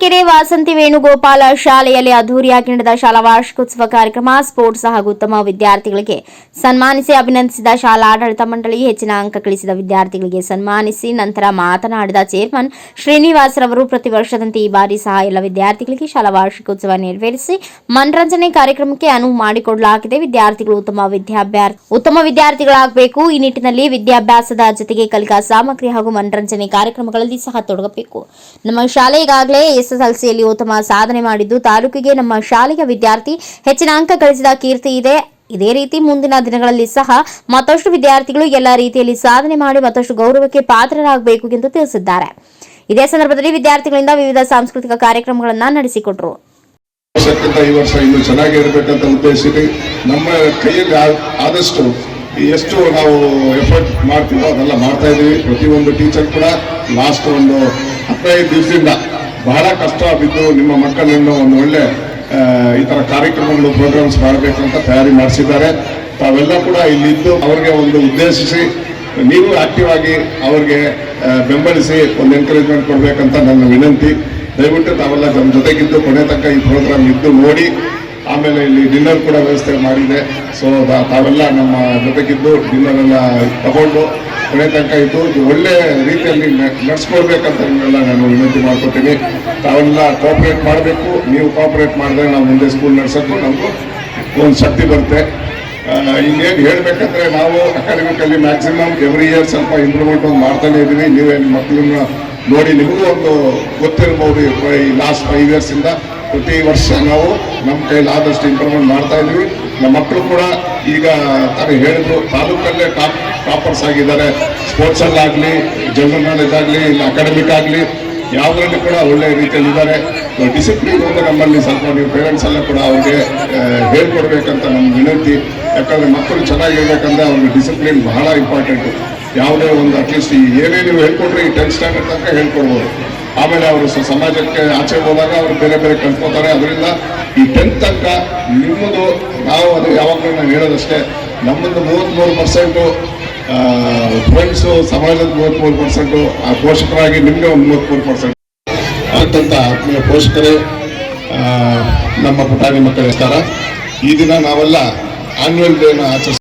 ಚಳ್ಳಕೆರೆ ವಾಸಂತಿ ವೇಣುಗೋಪಾಲ ಶಾಲೆಯಲ್ಲಿ ಅದ್ದೂರಿಯಾಗಿ ನಡೆದ ಶಾಲಾ ವಾರ್ಷಿಕೋತ್ಸವ ಕಾರ್ಯಕ್ರಮ ಸ್ಪೋರ್ಟ್ಸ್ ಹಾಗೂ ಉತ್ತಮ ವಿದ್ಯಾರ್ಥಿಗಳಿಗೆ ಸನ್ಮಾನಿಸಿ ಅಭಿನಂದಿಸಿದ ಶಾಲಾ ಆಡಳಿತ ಮಂಡಳಿ ಹೆಚ್ಚಿನ ಅಂಕ ಗಳಿಸಿದ ವಿದ್ಯಾರ್ಥಿಗಳಿಗೆ ಸನ್ಮಾನಿಸಿ ನಂತರ ಮಾತನಾಡಿದ ಚೇರ್ಮನ್ ಶ್ರೀನಿವಾಸರವರು ಪ್ರತಿ ವರ್ಷದಂತೆ ಈ ಬಾರಿ ಸಹ ಎಲ್ಲ ವಿದ್ಯಾರ್ಥಿಗಳಿಗೆ ಶಾಲಾ ವಾರ್ಷಿಕೋತ್ಸವ ನೆರವೇರಿಸಿ ಮನರಂಜನೆ ಕಾರ್ಯಕ್ರಮಕ್ಕೆ ಅನುವು ಮಾಡಿಕೊಡಲಾಗಿದೆ. ವಿದ್ಯಾರ್ಥಿಗಳು ಉತ್ತಮ ವಿದ್ಯಾಭ್ಯಾಸ ಉತ್ತಮ ವಿದ್ಯಾರ್ಥಿಗಳಾಗಬೇಕು. ಈ ನಿಟ್ಟಿನಲ್ಲಿ ವಿದ್ಯಾಭ್ಯಾಸದ ಜೊತೆಗೆ ಕಲಿಕಾ ಸಾಮಗ್ರಿ ಹಾಗೂ ಮನರಂಜನೆ ಕಾರ್ಯಕ್ರಮಗಳಲ್ಲಿ ಸಹ ತೊಡಗಬೇಕು. ನಮ್ಮ ಶಾಲೆ ಈಗಾಗಲೇ ಎಸ್ಎಸ್ಎಲ್ಸಿಯಲ್ಲಿ ಉತ್ತಮ ಸಾಧನೆ ಮಾಡಿದ್ದು, ತಾಲೂಕಿಗೆ ನಮ್ಮ ಶಾಲೆಯ ವಿದ್ಯಾರ್ಥಿ ಹೆಚ್ಚಿನ ಅಂಕ ಗಳಿಸಿದ ಕೀರ್ತಿ ಇದೆ. ಇದೇ ರೀತಿ ಮುಂದಿನ ದಿನಗಳಲ್ಲಿ ಸಹ ಮತ್ತಷ್ಟು ವಿದ್ಯಾರ್ಥಿಗಳು ಎಲ್ಲಾ ರೀತಿಯಲ್ಲಿ ಸಾಧನೆ ಮಾಡಿ ಮತ್ತಷ್ಟು ಗೌರವಕ್ಕೆ ಪಾತ್ರರಾಗಬೇಕು ಎಂದು ತಿಳಿಸಿದ್ದಾರೆ. ಇದೇ ಸಂದರ್ಭದಲ್ಲಿ ವಿದ್ಯಾರ್ಥಿಗಳಿಂದ ವಿವಿಧ ಸಾಂಸ್ಕೃತಿಕ ಕಾರ್ಯಕ್ರಮಗಳನ್ನು ನಡೆಸಿಕೊಟ್ರು. ವರ್ಷಕ್ಕಿಂತ ಈ ವರ್ಷ ಇನ್ನು ಚೆನ್ನಾಗಿರ್ಬೇಕಂತ ಉದ್ದೇಶಿಸಿ ನಮ್ಮ ಕೈಯಲ್ಲಿ ಆದಷ್ಟು ಎಷ್ಟು ನಾವು ಎಫರ್ಟ್ ಮಾಡ್ತೀವೋ ಅದೆಲ್ಲ ಮಾಡ್ತಾ ಇದೀವಿ ಪ್ರತಿಯೊಂದು ಟೀಚರ್ ಕೂಡ ಲಾಸ್ಟ್ ಒಂದು ಹದಿನೈದು ದಿವಸದಿಂದ ಬಹಳ ಕಷ್ಟ ಬಿದ್ದು ನಿಮ್ಮ ಮಕ್ಕಳನ್ನು ಒಂದು ಒಳ್ಳೆ ಈ ಥರ ಕಾರ್ಯಕ್ರಮಗಳು ಪ್ರೋಗ್ರಾಮ್ಸ್ ಮಾಡಬೇಕು ಅಂತ ತಯಾರಿ ಮಾಡಿಸಿದ್ದಾರೆ. ತಾವೆಲ್ಲ ಕೂಡ ಇಲ್ಲಿದ್ದು ಅವ್ರಿಗೆ ಒಂದು ಉದ್ದೇಶಿಸಿ, ನೀವು ಆಕ್ಟಿವ್ ಆಗಿ ಅವ್ರಿಗೆ ಬೆಂಬಲಿಸಿ ಒಂದು ಎನ್ಕರೇಜ್ಮೆಂಟ್ ಕೊಡಬೇಕಂತ ನನ್ನ ವಿನಂತಿ. ದಯವಿಟ್ಟು ತಾವೆಲ್ಲ ನಮ್ಮ ಜೊತೆಗಿದ್ದು, ಕೊನೆ ತನಕ ಈ ಪ್ರೋಗ್ರಾಮ್ ಇದ್ದು ನೋಡಿ. ಆಮೇಲೆ ಇಲ್ಲಿ ಡಿನ್ನರ್ ಕೂಡ ವ್ಯವಸ್ಥೆ ಮಾಡಿದೆ. ಸೊ ತಾವೆಲ್ಲ ನಮ್ಮ ಜೊತೆಗಿದ್ದು ಡಿನ್ನರ್ ಎಲ್ಲ ತಗೊಂಡು ಕೊನೆ ತನಕ ಇದ್ದು, ಇದು ಒಳ್ಳೆ ರೀತಿಯಲ್ಲಿ ನಡೆಸ್ಕೊಳ್ಬೇಕಂತ ನಿಮ್ಮೆಲ್ಲ ನಾನು ವಿನಂತಿ ಮಾಡ್ಕೊತೀನಿ. ತಾವೆಲ್ಲ ಕೋಆಪರೇಟ್ ಮಾಡಬೇಕು. ನೀವು ಕೋಆಪರೇಟ್ ಮಾಡಿದ್ರೆ ನಾವು ಮುಂದೆ ಸ್ಕೂಲ್ ನಡೆಸೋದು ನಮಗೂ ಒಂದು ಶಕ್ತಿ ಬರುತ್ತೆ. ಇನ್ನೇನು ಹೇಳಬೇಕಂದ್ರೆ ನಾವು ಅಕಾಡೆಮಿಕಲ್ಲಿ ಮ್ಯಾಕ್ಸಿಮಮ್ ಎವ್ರಿ ಇಯರ್ ಸ್ವಲ್ಪ ಇಂಪ್ರೂವ್ಮೆಂಟ್ ಒಂದು ಮಾಡ್ತಾನೆ ಇದ್ದೀವಿ. ನೀವೇ ನಿಮ್ಮ ಮಕ್ಕಳನ್ನ ನೋಡಿ ನಿಮಗೂ ಒಂದು ಗೊತ್ತಿರ್ಬೋದು ಈ ಲಾಸ್ಟ್ ಫೈವ್ ಇಯರ್ಸಿಂದ ಪ್ರತಿ ವರ್ಷ ನಾವು ನಮ್ಮ ಕೈಲಿ ಆದಷ್ಟು ಇಂಪ್ರೂವ್ಮೆಂಟ್ ಮಾಡ್ತಾ ಇದ್ವಿ. ನಮ್ಮ ಮಕ್ಕಳು ಕೂಡ ಈಗ ತಾನು ಹೇಳಿದ್ರು, ತಾಲೂಕಲ್ಲೇ ಟಾಪ್ ಟಾಪರ್ಸ್ ಆಗಿದ್ದಾರೆ. ಸ್ಪೋರ್ಟ್ಸಲ್ಲಾಗಲಿ ಜನರಲ್ ನಾಲೆಜ್ ಆಗಲಿ, ಇಲ್ಲ ಅಕಾಡೆಮಿಕ್ ಆಗಲಿ, ಯಾವುದರಲ್ಲಿ ಕೂಡ ಒಳ್ಳೆಯ ರೀತಿಯಲ್ಲಿ ಇದ್ದಾರೆ ಡಿಸಿಪ್ಲಿನ್ ಒಂದು ನಮ್ಮಲ್ಲಿ ಸ್ವಲ್ಪ ನೀವು ಪೇರೆಂಟ್ಸ್ ಎಲ್ಲ ಕೂಡ ಅವ್ರಿಗೆ ಹೇಳ್ಕೊಡ್ಬೇಕಂತ ನಮ್ಮ ವಿನಂತಿ. ಯಾಕಂದ್ರೆ ಮಕ್ಕಳು ಚೆನ್ನಾಗಿರ್ಬೇಕಂದ್ರೆ ಅವ್ರಿಗೆ ಡಿಸಿಪ್ಲಿನ್ ಬಹಳ ಇಂಪಾರ್ಟೆಂಟು ಯಾವುದೇ ಒಂದು ಅಟ್ಲೀಸ್ಟ್ ಏನೇ ನೀವು ಹೇಳ್ಕೊಟ್ರೆ ಈ ಟೆಂತ್ ಸ್ಟ್ಯಾಂಡರ್ಡ್ ತನಕ ಹೇಳ್ಕೊಡ್ಬೋದು. ಆಮೇಲೆ ಅವರು ಸಮಾಜಕ್ಕೆ ಆಚೆ ಹೋದಾಗ ಅವರು ಬೇರೆ ಬೇರೆ ಕಲ್ತ್ಕೋತಾರೆ ಅದರಿಂದ ಈ ಟೆಂತ್ ತನಕ ನಿಮ್ಮದು ನಾವು ಅದು ಯಾವಾಗಲೂ ನಾನು ಹೇಳೋದಷ್ಟೇ, ನಮ್ಮದು ಮೂವತ್ತ್ಮೂರು ಪರ್ಸೆಂಟು ಫ್ರೆಂಡ್ಸು ಸಮಾಜದ ಮೂವತ್ತ್ಮೂರು ಪರ್ಸೆಂಟು ಆ ಪೋಷಕರಾಗಿ ನಿಮಗೆ ಒಂದು ಮೂವತ್ತ್ಮೂರು ಪರ್ಸೆಂಟ್ ಅತ್ಯಂತ ಆತ್ಮೀಯ ಪೋಷಕರೇ ನಮ್ಮ ಪುಟಾಣಿ ಮಕ್ಕಳ ಈ ದಿನ ನಾವೆಲ್ಲ ಆನ್ಯುವಲ್ ಡೇನ ಆಚರಿಸ್ತೀವಿ